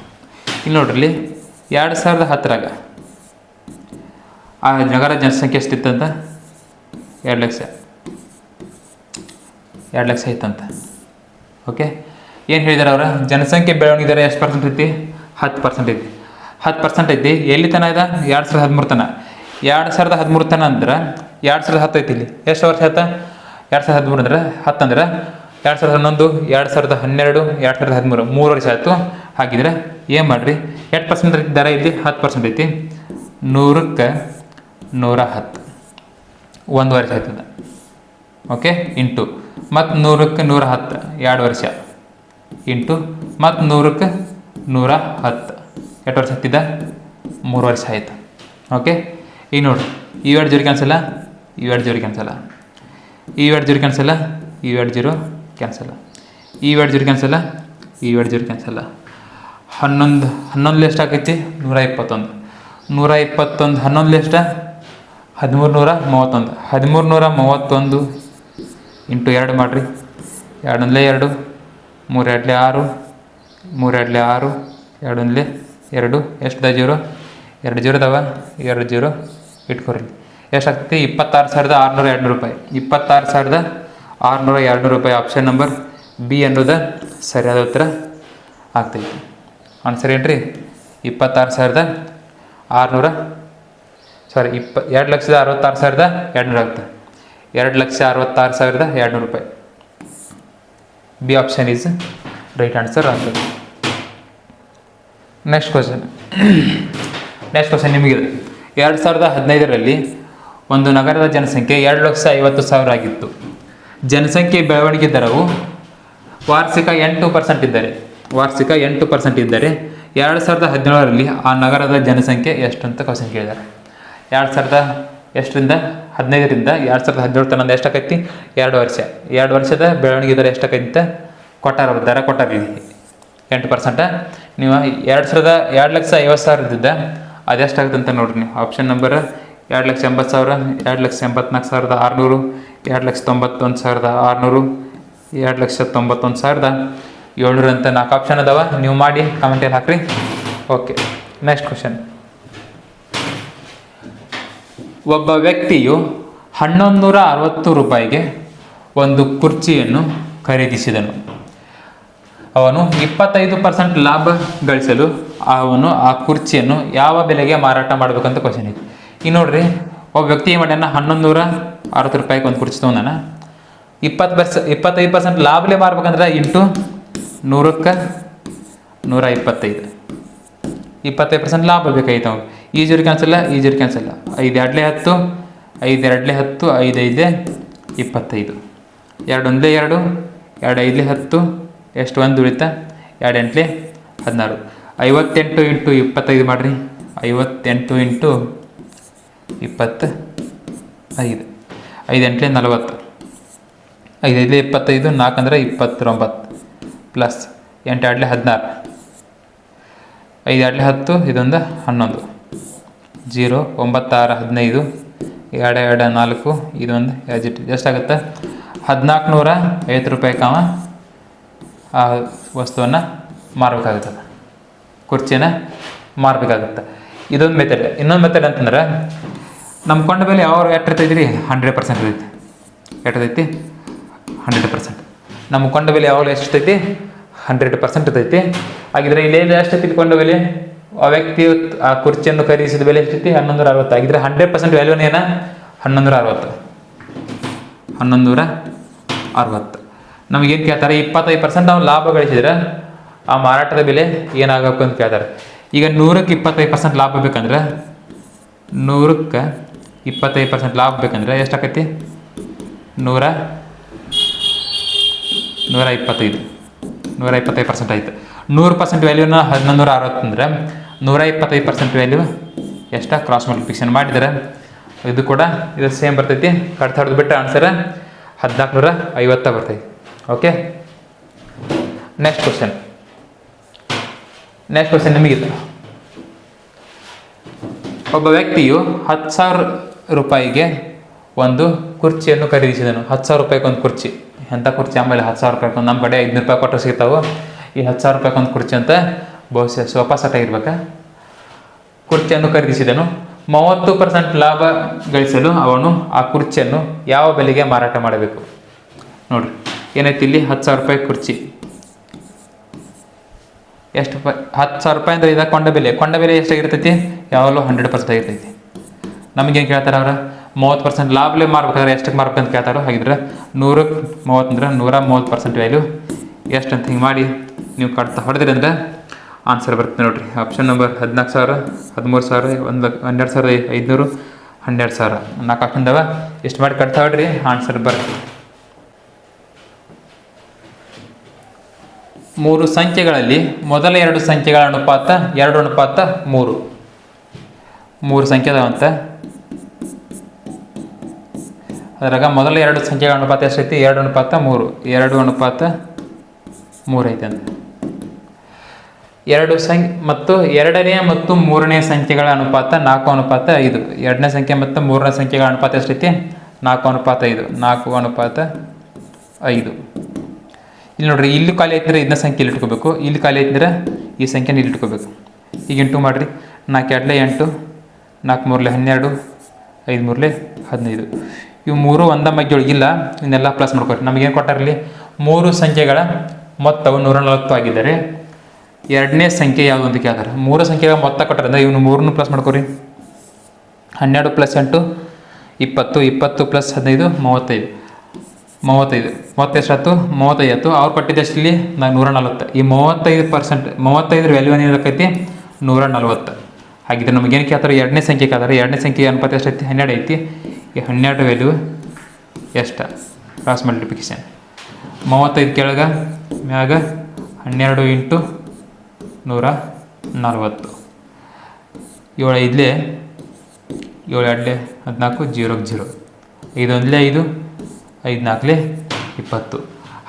ಇಲ್ಲಿ ನೋಡ್ರಿ, ಎರಡು ಸಾವಿರದ ಹತ್ತರಾಗ ಆ ನಗರ ಜನಸಂಖ್ಯೆ ಎಷ್ಟಿತ್ತಂತ ಎರಡು ಲಕ್ಷ. ಎರಡು ಲಕ್ಷ ಇತ್ತಂತ ಓಕೆ ಏನು ಹೇಳಿದಾರೆ ಅವರು? ಜನಸಂಖ್ಯೆ ಬೆಳವಣಿಗೆ ದರ ಎಷ್ಟು ಪರ್ಸೆಂಟ್ ಐತಿ? ಹತ್ತು ಪರ್ಸೆಂಟ್ ಐತಿ. ಹತ್ತು ಪರ್ಸೆಂಟ್ ಐತಿ. ಎಲ್ಲಿ ತನ ಇದೆ? ಎರಡು ಸಾವಿರದ ಹದಿಮೂರು ತನ ಎರಡು ಸಾವಿರದ ಹದಿಮೂರು ತನ ಅಂದ್ರೆ ಎರಡು ಸಾವಿರದ ಹತ್ತು ಐತಿ ಇಲ್ಲಿ. ಎಷ್ಟು ವರ್ಷ ಆಯ್ತಾ? ಎರಡು ಸಾವಿರದ ಹದಿಮೂರು ಅಂದ್ರೆ ಹತ್ತಂದ್ರೆ ಎರಡು ಸಾವಿರದ ಹನ್ನೊಂದು, ಎರಡು ಸಾವಿರದ ಹನ್ನೆರಡು, ಎರಡು ಸಾವಿರದ ಹದಿಮೂರು. ಮೂರು ವರ್ಷ ಆಯಿತು. ಹಾಗಿದ್ರೆ ಏನು ಮಾಡಿರಿ? ಎಷ್ಟು ಪರ್ಸೆಂಟ್ ಐತಿ ದರ ಇಲ್ಲಿ? ಹತ್ತು ಪರ್ಸೆಂಟ್ ಐತಿ. ನೂರಕ್ಕೆ ನೂರ ಹತ್ತು ಒಂದು ವರ್ಷ ಆಯ್ತದ. ಓಕೆ? ಇಂಟು ಮತ್ತು ನೂರಕ್ಕೆ ನೂರ ಹತ್ತು ಎರಡು ವರ್ಷ. ಇಂಟು ಮತ್ತು ನೂರಕ್ಕೆ ನೂರ ಹತ್ತು ಎಷ್ಟು ವರ್ಷ ಹತ್ತಿದ ಮೂರು ವರ್ಷ ಆಯ್ತು. ಓಕೆ? ಈಗ ಈ ಇವೆರಡು ಜೀರೋ ಕ್ಯಾನ್ಸಲ್ಲ ಇವೆರಡು ಜೀರೋ ಕ್ಯಾನ್ಸಲ್ಲ ಇವೆರಡು ಜೀರೋ ಕ್ಯಾನ್ಸಲ್ಲ ಇವೆರಡು ಜೀರೋ ಕ್ಯಾನ್ಸಲ್ಲ ಇವೆರಡು ಜೀರೋ ಕ್ಯಾನ್ಸಲ್ಲ ಇವೆರಡು ಜೀರೋ ಕ್ಯಾನ್ಸಲ್ಲ ಹನ್ನೊಂದು ಹನ್ನೊಂದು ಎಷ್ಟು ಆಕೈತಿ? ನೂರ ಇಪ್ಪತ್ತೊಂದು. ನೂರ ಇಪ್ಪತ್ತೊಂದು ಹನ್ನೊಂದು ಎಷ್ಟ? ಹದಿಮೂರು ನೂರ ಮೂವತ್ತೊಂದು. ಹದಿಮೂರು ನೂರ ಮೂವತ್ತೊಂದು ಇಂಟು ಎರಡು ಮಾಡಿರಿ. ಎರಡೊಂದಲೇ ಎರಡು, ಮೂರೆರಡಲೆ ಆರು ಮೂರೆರಡಲೆ ಆರು, ಎರಡೊಂದಲೇ ಎರಡು. ಎಷ್ಟು ಜೀರೋ ಎರಡು ಜೀರೋ ಅದಾವ? ಎರಡು ಜೀರೋ ಇಟ್ಕೊರಿ. ಎಷ್ಟಾಗ್ತೈತಿ ಇಪ್ಪತ್ತಾರು ಸಾವಿರದ ಆರುನೂರ ಎರಡು ರೂಪಾಯಿ. ಇಪ್ಪತ್ತಾರು ಸಾವಿರದ ಆರುನೂರ ಎರಡು ರೂಪಾಯಿ ಆಪ್ಷನ್ ನಂಬರ್ ಬಿ ಅನ್ನೋದು ಸರಿಯಾದ ಉತ್ತರ ಆಗ್ತೈತಿ. ಆನ್ಸರ್ ಏನ್ರಿ? ಇಪ್ಪತ್ತಾರು ಸಾವಿರದ ಆರುನೂರ ಸಾರಿ ಇಪ್ಪ, ಎರಡು ಲಕ್ಷದ ಅರವತ್ತಾರು ಸಾವಿರದ ಎರಡುನೂರ ಆಗ್ತದೆ ಎರಡು ಲಕ್ಷ ಅರವತ್ತಾರು ಸಾವಿರದ ಎರಡುನೂರು ರೂಪಾಯಿ. B option is right answer ಆಗ್ತದೆ. ನೆಕ್ಸ್ಟ್ ಕ್ವಶನ್ ನೆಕ್ಸ್ಟ್ ಕ್ವಶನ್ ನಿಮಗಿದೆ. ಎರಡು ಸಾವಿರದ ಹದಿನೈದರಲ್ಲಿ ಒಂದು ನಗರದ ಜನಸಂಖ್ಯೆ ಎರಡು ಲಕ್ಷ ಐವತ್ತು ಸಾವಿರ ಆಗಿತ್ತು. ಜನಸಂಖ್ಯೆ ಬೆಳವಣಿಗೆ ದರವು ವಾರ್ಷಿಕ ಎಂಟು ಪರ್ಸೆಂಟ್ ಇದ್ದರೆ, ವಾರ್ಷಿಕ ಎಂಟು ಪರ್ಸೆಂಟ್ ಇದ್ದರೆ ಎರಡು ಸಾವಿರದ ಹದಿನೇಳರಲ್ಲಿ ಆ ನಗರದ ಜನಸಂಖ್ಯೆ ಎಷ್ಟು ಅಂತ ಕ್ವಶನ್ ಕೇಳಿದ್ದಾರೆ. ಎರಡು ಸಾವಿರದ ಎಷ್ಟರಿಂದ ಹದಿನೈದರಿಂದ ಎರಡು ಸಾವಿರದ ಹದಿನೇಳು ತನಕ ಎಷ್ಟಾಕೈತಿ ಎರಡು ವರ್ಷ. ಎರಡು ವರ್ಷದ ಬೆಳವಣಿಗೆ ದರ ಎಷ್ಟಾಕೈತಿ ಕೊಟ್ಟಾರ, ದರ ಕೊಟ್ಟಾರ ಎಂಟು ಪರ್ಸೆಂಟ. ನೀವು ಎರಡು ಸಾವಿರದ, ಎರಡು ಲಕ್ಷ ಐವತ್ತು ಸಾವಿರದಿಂದ ಅದೆಷ್ಟಾಗುತ್ತೆ ಅಂತ ನೋಡ್ರಿ ನೀವು. ಆಪ್ಷನ್ ನಂಬರ್ ಎರಡು ಲಕ್ಷ ಎಂಬತ್ತು ಸಾವಿರ, ಎರಡು ಲಕ್ಷ ಎಂಬತ್ನಾಲ್ಕು ಸಾವಿರದ ಆರುನೂರು, ಎರಡು ಲಕ್ಷ ತೊಂಬತ್ತೊಂದು ಸಾವಿರದ ಆರುನೂರು, ಎರಡು ಲಕ್ಷ ತೊಂಬತ್ತೊಂದು ಸಾವಿರದ ಏಳ್ನೂರು ಅಂತ ನಾಲ್ಕು ಆಪ್ಷನ್ ಅದಾವ. ನೀವು ಮಾಡಿ ಕಮೆಂಟಲ್ಲಿ ಹಾಕ್ರಿ. ಓಕೆ ನೆಕ್ಸ್ಟ್ ಕ್ವಶನ್ ಒಬ್ಬ ವ್ಯಕ್ತಿಯು ಹನ್ನೊಂದು ನೂರ ಅರವತ್ತು ರೂಪಾಯಿಗೆ ಒಂದು ಕುರ್ಚಿಯನ್ನು ಖರೀದಿಸಿದನು. ಅವನು ಇಪ್ಪತ್ತೈದು ಪರ್ಸೆಂಟ್ ಲಾಭ ಗಳಿಸಲು ಅವನು ಆ ಕುರ್ಚಿಯನ್ನು ಯಾವ ಬೆಲೆಗೆ ಮಾರಾಟ ಮಾಡಬೇಕಂತ ಕ್ವಶನ್ ಇದೆ ಈಗ ನೋಡ್ರಿ, ಒಬ್ಬ ವ್ಯಕ್ತಿ ಏನು ಮಾಡ್ಯಾನ? ಹನ್ನೊಂದು ನೂರ ಅರವತ್ತು ರೂಪಾಯಿಗೆ ಒಂದು ಕುರ್ಚಿ ತೊಗೊಂಡಾನ. ಇಪ್ಪತ್ತು ಪರ್ಸ ಇಪ್ಪತ್ತೈದು ಪರ್ಸೆಂಟ್ ಲಾಭಲೇ ಮಾರ್ಬೇಕಂದ್ರೆ ಇಂಟು ನೂರಕ್ಕೆ ನೂರ ಇಪ್ಪತ್ತೈದು. ಇಪ್ಪತ್ತೈದು ಪರ್ಸೆಂಟ್ ಲಾಭ ಬೇಕಾಗಿತ್ತು ಅವ್ನು ಈ ಜೋರಿ ಕ್ಯಾನ್ಸಲ್ಲ ಈ ಜೋರಿ ಕ್ಯಾನ್ಸಲ್ಲ ಐದು ಎರಡಲೇ ಹತ್ತು, ಐದು ಎರಡಲೇ ಹತ್ತು, ಐದು ಐದೇ ಇಪ್ಪತ್ತೈದು. ಎರಡು ಒಂದಲೇ ಎರಡು ಎರಡು ಐದಲೇ ಹತ್ತು, ಎಷ್ಟು ಒಂದು ಉಳಿತ? ಎರಡು ಎಂಟಲೇ ಹದಿನಾರು. ಐವತ್ತೆಂಟು ಇಂಟು ಇಪ್ಪತ್ತೈದು ಮಾಡಿರಿ. ಐವತ್ತೆಂಟು ಇಂಟು ಇಪ್ಪತ್ತು ಐದು. ಐದು ಎಂಟ್ಲೆ ನಲವತ್ತು. ಐದು ಐದಲೇ ಇಪ್ಪತ್ತೈದು ನಾಲ್ಕು ಅಂದರೆ ಇಪ್ಪತ್ತೊಂಬತ್ತು. ಪ್ಲಸ್ ಎಂಟು ಎರಡಲೇ ಹದಿನಾರು. ಐದು ಎರಡಲೆ ಹತ್ತು, ಇದೊಂದು ಹನ್ನೊಂದು. ಜೀರೋ, ಒಂಬತ್ತಾರು, ಹದಿನೈದು, ಎರಡು ಎರಡು, ನಾಲ್ಕು, ಇದೊಂದು ಎಜಿಟ್ ಎಷ್ಟಾಗುತ್ತೆ? ಹದಿನಾಲ್ಕು ನೂರ ಐವತ್ತು ರೂಪಾಯಿ ಕಾಮ ಆ ವಸ್ತುವನ್ನು ಮಾರಬೇಕಾಗುತ್ತದೆ. ಕುರ್ಚಿನ ಮಾರಬೇಕಾಗುತ್ತೆ. ಇದೊಂದು ಮೆಥಡ್ ಇನ್ನೊಂದು ಮೆಥಡ್ ಅಂತಂದ್ರೆ ನಮ್ಮ ಕೊಂಡ ಮೇಲೆ ಯಾವ ಎಟ್ಟಿರ್ತೈತಿ ರೀ ಹಂಡ್ರೆಡ್ ಪರ್ಸೆಂಟ್ ಇರ್ತೈತಿ. ಎಟ್ಟಿರ್ತೈತಿ ಹಂಡ್ರೆಡ್ ಪರ್ಸೆಂಟ್ ನಮ್ಮ ಕೊಂಡ ಬೆಲೆ ಯಾವಾಗಲೂ ಎಷ್ಟೈತಿ ಹಂಡ್ರೆಡ್ ಪರ್ಸೆಂಟ್ ಇರ್ತೈತಿ. ಹಾಗಿದ್ರೆ ಇಲ್ಲಿ ಎಷ್ಟೈತಿ ಕೊಂಡ ಬೆಲೆ ಆ ವ್ಯಕ್ತಿ ಆ ಕುರ್ಚಿಯನ್ನು ಖರೀದಿಸಿದ ಬೆಲೆ ಎಷ್ಟೈತಿ ಹನ್ನೊಂದೂರ ಅರವತ್ತು ಆಗಿದ್ರೆ ಹಂಡ್ರೆಡ್ ಪರ್ಸೆಂಟ್ ವ್ಯಾಲ್ಯೂನ ಏನ? ಹನ್ನೊಂದೂರ ಅರವತ್ತು ಹನ್ನೊಂದೂರ ಅರವತ್ತು ನಮಗೇನು ಕೇಳ್ತಾರೆ? ಇಪ್ಪತ್ತೈದು ಪರ್ಸೆಂಟ್ ನಾವು ಲಾಭ ಗಳಿಸಿದ್ರೆ ಆ ಮಾರಾಟದ ಬೆಲೆ ಏನಾಗಬೇಕು ಅಂತ ಕೇಳ್ತಾರೆ. ಈಗ ನೂರಕ್ಕೆ ಇಪ್ಪತ್ತೈದು ಪರ್ಸೆಂಟ್ ಲಾಭ ಬೇಕಂದ್ರೆ, ನೂರಕ್ಕೆ ಇಪ್ಪತ್ತೈದು ಪರ್ಸೆಂಟ್ ಲಾಭ ಬೇಕಂದ್ರೆ ಎಷ್ಟಾಕೈತಿ? ನೂರ ನೂರ ಇಪ್ಪತ್ತೈದು. ನೂರ ಇಪ್ಪತ್ತೈದು ಪರ್ಸೆಂಟ್ ಆಯ್ತು. ನೂರು ಪರ್ಸೆಂಟ್ ವ್ಯಾಲ್ಯೂನ ಹನ್ನೊಂದು ನೂರ ಅರವತ್ತು ಅಂದ್ರೆ, ನೂರ ಇಪ್ಪತ್ತೈದು ಪರ್ಸೆಂಟ್ ವ್ಯಾಲ್ಯೂ ಎಷ್ಟ? ಕ್ರಾಸ್ ಮಲ್ಟಿಪ್ಲಿಕೇಶನ್ ಮಾಡಿದರೆ ಇದು ಕೂಡ ಇದು ಸೇಮ್ ಬರ್ತೈತಿ. ಕಡ್ತ ಹೊಡೆದು ಬಿಟ್ಟು ಆನ್ಸರ್ ಹದಿನಾಲ್ಕು ನೂರ ಐವತ್ತ ಬರ್ತೈತಿ. Okay next question next question ನಿಮಗಿದೆ. ಒಬ್ಬ ವ್ಯಕ್ತಿಯು ಹತ್ತು ಸಾವಿರ ರೂಪಾಯಿಗೆ ಒಂದು ಕುರ್ಚಿಯನ್ನು ಖರೀದಿಸಿದನು. ಹತ್ತು ಸಾವಿರ ರೂಪಾಯಿಗೆ ಒಂದು ಕುರ್ಚಿ. ಎಂಥ ಕುರ್ಚಿ? ಆಮೇಲೆ ಹತ್ತು ಸಾವಿರ ರೂಪಾಯಿಗೆ ನಮ್ಮ ಕಡೆ ಐದುನೂರು ರೂಪಾಯಿ ಕೊಟ್ಟರೆ ಸಿಗ್ತಾವೆ? ಈ ಹತ್ತು ಸಾವಿರ ರೂಪಾಯಿಗೆ ಒಂದು ಕುರ್ಚಿ ಅಂತ ಬಹುಶಃ ಸೋಫಾ ಸಟ ಇರ್ಬೇಕಾ? ಕುರ್ಚಿಯನ್ನು ಖರೀದಿಸಿದನು. ಮೂವತ್ತು ಪರ್ಸೆಂಟ್ ಲಾಭ ಗಳಿಸಲು ಅವನು ಆ ಕುರ್ಚಿಯನ್ನು ಯಾವ ಬೆಲೆಗೆ ಮಾರಾಟ ಮಾಡಬೇಕು? ನೋಡಿರಿ. ಏನೈತಿ ಇಲ್ಲಿ? ಹತ್ತು ಸಾವಿರ ರೂಪಾಯಿ ಕುರ್ಚಿ. ಎಷ್ಟು ಪ ಹತ್ತು ಸಾವಿರ ರೂಪಾಯಿ ಅಂದ್ರೆ ಇದ ಕೊಂಡ ಬೆಲೆ. ಕೊಂಡ ಬೆಲೆ ಎಷ್ಟಾಗಿರ್ತೈತಿ ಯಾವಾಗಲೂ ಹಂಡ್ರೆಡ್ ಪರ್ಸೆಂಟ್ ಆಗಿರ್ತೈತಿ. ನಮಗೇನು ಕೇಳ್ತಾರೆ ಅವ್ರ? ಮೂವತ್ತು ಪರ್ಸೆಂಟ್ ಲಾಭಲೇ ಮಾರ್ಬೇಕಾದ್ರೆ ಎಷ್ಟಕ್ಕೆ ಮಾರ್ಬೇಕು ಅಂತ ಕೇಳ್ತಾರೋ ಹಾಗಿದ್ರೆ ನೂರಕ್ಕೆ ಮೂವತ್ತಂದ್ರೆ ನೂರ ಮೂವತ್ತು ಪರ್ಸೆಂಟ್ ವ್ಯಾಲ್ಯೂ ಎಷ್ಟು ಅಂತ ಹಿಂಗೆ ಮಾಡಿ ನೀವು ಕಟ್ತಾ ಹೊಡೆದ್ರಿ ಅಂದ್ರೆ ಆನ್ಸರ್ ಬರ್ತದೆ ನೋಡಿರಿ. ಆಪ್ಷನ್ ನಂಬರ್ ಹದಿನಾಲ್ಕು ಸಾವಿರ, ಹದಿಮೂರು ಸಾವಿರ, ಒಂದು ಹನ್ನೆರಡು ಸಾವಿರದ ಐದುನೂರು, ಹನ್ನೆರಡು ಸಾವಿರ. ನಾಲ್ಕು ಆಪ್ಷನ್ದವ ಎಷ್ಟು ಮಾಡಿ ಕಟ್ತಾ ಹೊಡ್ರಿ? ಆನ್ಸರ್ ಬರುತ್ತೆ ಮೂರು ಸಂಖ್ಯೆಗಳಲ್ಲಿ ಮೊದಲ ಎರಡು ಸಂಖ್ಯೆಗಳ ಅನುಪಾತ, ಎರಡು ಅನುಪಾತ ಮೂರು. ಮೂರು ಸಂಖ್ಯೆ ಅದಾವಂತ. ಅದ್ರಾಗ ಮೊದಲ ಎರಡು ಸಂಖ್ಯೆಗಳ ಅನುಪಾತ ಎಷ್ಟೈತಿ ಎರಡು ಅನುಪಾತ ಮೂರು. ಎರಡು ಅನುಪಾತ ಮೂರು ಐತೆ ಅಂತ. ಎರಡು ಸಂಖ್ಯೆ ಮತ್ತು ಎರಡನೇ ಮತ್ತು ಮೂರನೇ ಸಂಖ್ಯೆಗಳ ಅನುಪಾತ ನಾಲ್ಕು ಅನುಪಾತ ಐದು. ಎರಡನೇ ಸಂಖ್ಯೆ ಮತ್ತು ಮೂರನೇ ಸಂಖ್ಯೆಗಳ ಅನುಪಾತ ಎಷ್ಟೈತಿ ನಾಲ್ಕು ಅನುಪಾತ ಐದು. ನಾಲ್ಕು ಅನುಪಾತ ಐದು. ಇಲ್ಲಿ ನೋಡ್ರಿ, ಇಲ್ಲಿ ಖಾಲಿ ಆಯ್ತಂದ್ರೆ ಇದನ್ನ ಸಂಖ್ಯೆ ಇಲ್ಲಿ ಇಟ್ಕೋಬೇಕು. ಇಲ್ಲಿ ಖಾಲಿ ಆಯ್ತಂದ್ರೆ ಈ ಸಂಖ್ಯೆನ ಇಲ್ಲಿ ಇಟ್ಕೋಬೇಕು. ಈಗ ಎಂಟು ಮಾಡಿರಿ. ನಾಲ್ಕು ಎರಡಲೆ ಎಂಟು, ನಾಲ್ಕು ಮೂರಲೆ ಹನ್ನೆರಡು, ಐದು ಮೂರಲೆ ಹದಿನೈದು. ಇವು ಮೂರು ಒಂದ ಮಗ್ಗೆ ಒಳಗಿಲ್ಲ ಇವನ್ನೆಲ್ಲ ಪ್ಲಸ್ ಮಾಡ್ಕೊರಿ ನಮಗೇನು ಕೊಟ್ಟಾರಲ್ಲಿ ಮೂರು ಸಂಖ್ಯೆಗಳ ಮೊತ್ತವು ನೂರ ನಲವತ್ತು ಆಗಿದ್ದರೆ. ಎರಡನೇ ಸಂಖ್ಯೆ ಯಾವುದು ಅಂತ ಕೇಳ್ತಾರೆ. ಮೂರು ಸಂಖ್ಯೆಗಳ ಮೊತ್ತ ಕೊಟ್ಟಾರಂದ್ರೆ ಇವನು ಮೂರನ್ನು ಪ್ಲಸ್ ಮಾಡ್ಕೊರಿ. ಹನ್ನೆರಡು ಪ್ಲಸ್ ಎಂಟು, ಇಪ್ಪತ್ತು ಇಪ್ಪತ್ತು ಪ್ಲಸ್ ಹದಿನೈದು, ಮೂವತ್ತೈದು. ಮೂವತ್ತೈದು. ಮೂವತ್ತೆಷ್ಟು ಮೂವತ್ತೈದು ಅವ್ರು ಕೊಟ್ಟಿದ್ದಷ್ಟು ಇಲ್ಲಿ ನಾನು ನೂರ ನಲ್ವತ್ತು ಈ ಮೂವತ್ತೈದು ಪರ್ಸೆಂಟ್ ಮೂವತ್ತೈದರ ವ್ಯಾಲ್ಯೂ ಏನಿರಕೈತಿ ನೂರ ನಲ್ವತ್ತು ಹಾಗಿದ್ರೆ ನಮಗೇನು ಕೇಳ್ತಾರೆ? ಎರಡನೇ ಸಂಖ್ಯೆ ಕೇಳ್ತಾರೆ. ಎರಡನೇ ಸಂಖ್ಯೆ ಅನುಪಾತ ಎಷ್ಟೈತಿ ಹನ್ನೆರಡು ಐತಿ. ಈ ಹನ್ನೆರಡು ವ್ಯಾಲ್ಯೂ ಎಷ್ಟು? ಕ್ರಾಸ್ ಮಲ್ಟಿಪ್ಲಿಕೇಶನ್ ಮೂವತ್ತೈದು ಕೆಳಗೆ, ಮ್ಯಾಗ ಹನ್ನೆರಡು ಇಂಟು ನೂರ ನಲ್ವತ್ತು ಏಳು ಏಳು ಎರಡಲೇ ಹದಿನಾಲ್ಕು, ಜೀರೋಗೆ ಜೀರೋ. ಐದು ಒಂದಲೇ ಐದು ಐದು ನಾಲ್ಕಲೆ ಇಪ್ಪತ್ತು.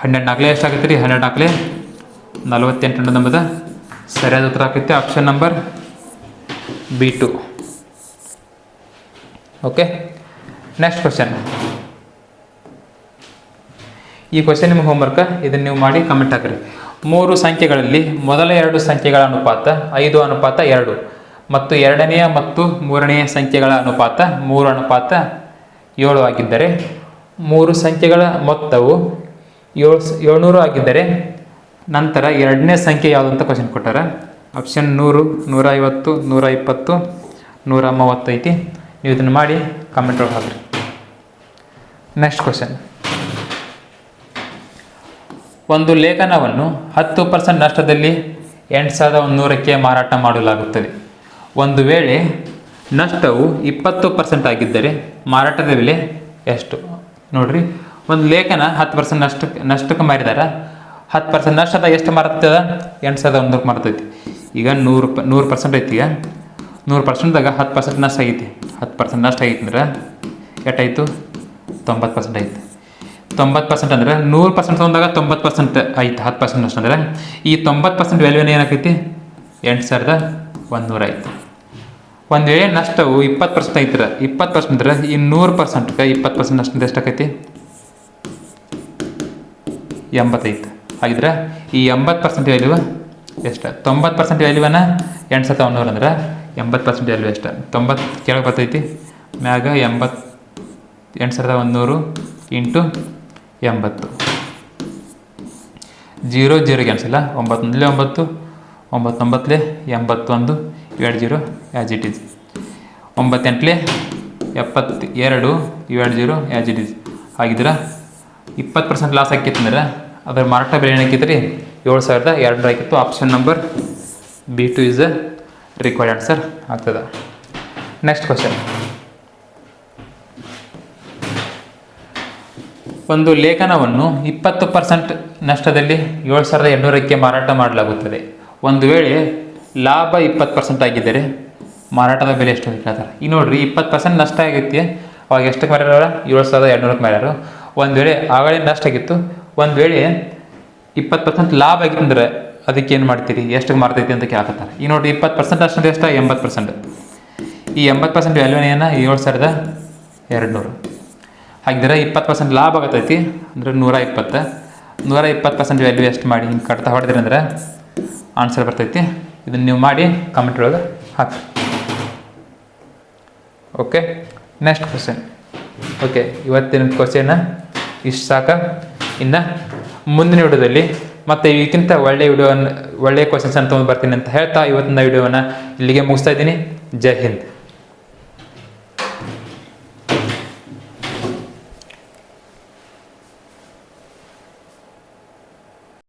ಹನ್ನೆರಡು ನಾಲ್ಕಲೆ ಎಷ್ಟಾಗತ್ತೆ ರೀ ಹನ್ನೆರಡು ನಾಲ್ಕಲೆ ನಲವತ್ತೆಂಟು ನಂಬದ ಸರಿಯಾದ ಉತ್ತರ ಆಗುತ್ತೆ option number B two okay next question ಈ ಕ್ವಶನ್ ನಿಮ್ಮ ಹೋಮ್ವರ್ಕ್ ಇದನ್ನು ನೀವು ಮಾಡಿ ಕಮೆಂಟ್ ಹಾಕಿರಿ. ಮೂರು ಸಂಖ್ಯೆಗಳಲ್ಲಿ ಮೊದಲ ಎರಡು ಸಂಖ್ಯೆಗಳ ಅನುಪಾತ, ಐದು ಅನುಪಾತ, ಎರಡು. ಮತ್ತು ಎರಡನೆಯ ಮತ್ತು ಮೂರನೆಯ ಸಂಖ್ಯೆಗಳ ಅನುಪಾತ ಮೂರು ಅನುಪಾತ ಏಳು ಆಗಿದ್ದರೆ ಮೂರು ಸಂಖ್ಯೆಗಳ ಮೊತ್ತವು ಏಳು ಏಳ್ನೂರು ಆಗಿದ್ದರೆ ನಂತರ ಎರಡನೇ ಸಂಖ್ಯೆ ಯಾವುದು ಅಂತ ಕ್ವಶನ್ ಕೊಟ್ಟಾರ? ಆಪ್ಷನ್ ನೂರು ನೂರ ಐವತ್ತು ನೂರ ಇಪ್ಪತ್ತು ನೂರ ಮೂವತ್ತೈತಿ ನೀವು ಇದನ್ನು ಮಾಡಿ ಕಮೆಂಟ್ ಒಳಗೆ ಹಾಕ್ರಿ. ನೆಕ್ಸ್ಟ್ ಕ್ವಶನ್ ಒಂದು ಲೇಖನವನ್ನು ಹತ್ತು ಪರ್ಸೆಂಟ್ ನಷ್ಟದಲ್ಲಿ ಎಂಟು ಸಾವಿರದ ಒಂದೂರಕ್ಕೆ ಮಾರಾಟ ಮಾಡಲಾಗುತ್ತದೆ. ಒಂದು ವೇಳೆ ನಷ್ಟವು ಇಪ್ಪತ್ತು ಪರ್ಸೆಂಟ್ ಆಗಿದ್ದರೆ ಮಾರಾಟದ ಬೆಲೆ ಎಷ್ಟು? ನೋಡ್ರಿ, ಒಂದು ಲೇಖನ ಹತ್ತು ಪರ್ಸೆಂಟ್ ನಷ್ಟಕ್ಕೆ ನಷ್ಟಕ್ಕೆ ಮಾರಿದಾರ. ಹತ್ತು ಪರ್ಸೆಂಟ್ ನಷ್ಟದ ಎಷ್ಟು ಮಾರ್ತದ ಎಂಟು ಸಾವಿರದ ಒಂದಕ್ಕೆ ಮಾರ್ತೈತಿ. ಈಗ ನೂರು ರೂಪಾಯಿ ನೂರು ಪರ್ಸೆಂಟ್ ಐತಿ ಈಗ. ನೂರು ಪರ್ಸೆಂಟ್ದಾಗ ಹತ್ತು ಪರ್ಸೆಂಟ್ ನಷ್ಟ ಆಗೈತಿ. ಹತ್ತು ಪರ್ಸೆಂಟ್ ನಷ್ಟ ಆಗೈತಿ ಅಂದ್ರೆ ಎಷ್ಟಾಯಿತು? ತೊಂಬತ್ತು ಪರ್ಸೆಂಟ್ ಐತಿ. ತೊಂಬತ್ತು ಪರ್ಸೆಂಟ್ ಅಂದ್ರೆ ನೂರು ಪರ್ಸೆಂಟ್ ತೊಗೊಂಡಾಗ ತೊಂಬತ್ತು ಪರ್ಸೆಂಟ್ ಐತೆ, ಹತ್ತು ಪರ್ಸೆಂಟ್ ನಷ್ಟ ಅಂದ್ರೆ. ಈ ತೊಂಬತ್ತು ಪರ್ಸೆಂಟ್ ವ್ಯಾಲ್ಯೂನ ಏನಾಕೈತಿ? ಎಂಟು ಸಾವಿರದ ಒಂದೂರ ಐತಿ ಒಂದು ವೇಳೆ ನಷ್ಟವು ಇಪ್ಪತ್ತು ಪರ್ಸೆಂಟ್ ಐತ್ರ. ಇಪ್ಪತ್ತು ಪರ್ಸೆಂಟ್ ಇದ್ರೆ ಈ ನೂರು ಪರ್ಸೆಂಟ್ಗೆ ಇಪ್ಪತ್ತು ಪರ್ಸೆಂಟ್ ನಷ್ಟ ಎಷ್ಟಾಕೈತಿ ಎಂಬತ್ತೈದು. ಹಾಗಿದ್ರೆ ಈ ಎಂಬತ್ತು ಪರ್ಸೆಂಟ್ ವ್ಯಾಲ್ಯೂ ಎಷ್ಟು? ತೊಂಬತ್ತು ಪರ್ಸೆಂಟ್ ವ್ಯಾಲ್ಯೂವನ್ನ ಎಂಟು ಸಾವಿರದ ಒಂದೂರು ಅಂದ್ರೆ ಎಂಬತ್ತು ಪರ್ಸೆಂಟ್ ವ್ಯಾಲ್ಯೂ ಎಷ್ಟು? ತೊಂಬತ್ತು ಕೆಳಗೆ ಬರ್ತೈತಿ. ಮ್ಯಾಗ ಎಂಬತ್ತು ಎಂಟು ಸಾವಿರದ ಒಂದೂರು ಇಂಟು ಎಂಬತ್ತು. ಜೀರೋ ಜೀರೋ ಕ್ಯಾನ್ಸಲ್ಲ ಒಂಬತ್ತೊಂದಲೇ ಒಂಬತ್ತು ಒಂಬತ್ತೊಂಬತ್ತಲೇ ಎಂಬತ್ತೊಂದು. ಎರಡು ಜೀರೋ ಆ್ಯಸ್ ಇಟ್ ಈಸ್ ಒಂಬತ್ತೆಂಟ್ಲೆ ಎಪ್ಪತ್ತು ಎರಡು ಏಳು ಜೀರೋ ಆ್ಯಸ್ ಇಟ್ ಈಸ್ ಆಗಿದ್ರೆ? ಇಪ್ಪತ್ತು ಪರ್ಸೆಂಟ್ ಲಾಸ್ ಆಕೈತೆ ಅಂದ್ರೆ ಮಾರಾಟ ಬೆಲೆ ಏನಾಕೈತೆ ರೀ ಏಳು ಸಾವಿರದ ಎರಡು ಆಕಿತ್ತು option number B two is required answer ಆಗ್ತದೆ. ನೆಕ್ಸ್ಟ್ ಕ್ವಶನ್ ಒಂದು ಲೇಖನವನ್ನು ಇಪ್ಪತ್ತು ಪರ್ಸೆಂಟ್ ನಷ್ಟದಲ್ಲಿ ಏಳು ಸಾವಿರದ ಎಂಟುನೂರಕ್ಕೆ ಮಾರಾಟ ಮಾಡಲಾಗುತ್ತದೆ. ಒಂದು ವೇಳೆ ಲಾಭ ಇಪ್ಪತ್ತು ಪರ್ಸೆಂಟ್ ಆಗಿದ್ದರೆ ಮಾರಾಟದ ಬೆಲೆ ಎಷ್ಟು ಅಂತ ಕೇಳ್ತಾರೆ. ಈಗ ನೋಡಿರಿ, ಇಪ್ಪತ್ತು ಪರ್ಸೆಂಟ್ ನಷ್ಟ ಆಗೈತಿ ಅವಾಗ ಎಷ್ಟಕ್ಕೆ ಮಾರ್ಯಾರ ಏಳು ಸಾವಿರದ ಎರಡುನೂರಕ್ಕೆ ಮಾರ್ಯಾರು ಒಂದು ವೇಳೆ ಆಗಳೇ ನಷ್ಟ ಆಗಿತ್ತು. ಒಂದು ವೇಳೆ ಇಪ್ಪತ್ತು ಪರ್ಸೆಂಟ್ ಲಾಭ ಆಗಿತ್ತು ಅಂದ್ರೆ ಅದಕ್ಕೆ ಏನು ಮಾಡ್ತೀರಿ? ಎಷ್ಟಕ್ಕೆ ಮಾರ್ತೈತಿ ಅಂತ ಕೇಳ್ತಾರೆ ಈಗ ನೋಡ್ರಿ, ಇಪ್ಪತ್ತು ಪರ್ಸೆಂಟ್ ಅಷ್ಟು ಎಷ್ಟು? ಎಂಬತ್ತು ಪರ್ಸೆಂಟ್ ಈ ಎಂಬತ್ತು ಪರ್ಸೆಂಟ್ ವ್ಯಾಲ್ಯೂನೇನ ಏಳು ಸಾವಿರದ ಎರಡು ನೂರು ಹಾಗಿದ್ರೆ ಇಪ್ಪತ್ತು ಪರ್ಸೆಂಟ್ ಲಾಭ ಆಗತೈತಿ ಅಂದ್ರೆ ನೂರ ಇಪ್ಪತ್ತು ನೂರ ಇಪ್ಪತ್ತು ಪರ್ಸೆಂಟ್ ವ್ಯಾಲ್ಯೂ ಎಷ್ಟು ಮಾಡಿ ಹಿಂಗೆ ಕಟ್ತಾ ಹೊಡೆದ್ರಿ ಅಂದ್ರೆ ಆನ್ಸರ್ ಬರ್ತೈತಿ ಇದನ್ನು ನೀವು ಮಾಡಿ ಕಮೆಂಟ್ ಒಳಗೆ ಹಾಕಿ. ಓಕೆ ನೆಕ್ಸ್ಟ್ ಕ್ವಶನ್ ಓಕೆ ಇವತ್ತಿನ ಕ್ವಶನ್ ಇಷ್ಟು ಸಾಕ. ಇನ್ನು ಮುಂದಿನ ವಿಡಿಯೋದಲ್ಲಿ ಮತ್ತು ಇದಕ್ಕಿಂತ ಒಳ್ಳೆಯ ವಿಡಿಯೋವನ್ನು ಒಳ್ಳೆಯ ಕ್ವಶನ್ಸ್ ಅಂತ ತೊಗೊಂಡು ಬರ್ತೀನಿ ಅಂತ ಹೇಳ್ತಾ ಇವತ್ತಿನ ವಿಡಿಯೋವನ್ನು ಇಲ್ಲಿಗೆ ಮುಗಿಸ್ತಾ ಇದ್ದೀನಿ. ಜೈ ಹಿಂದ್.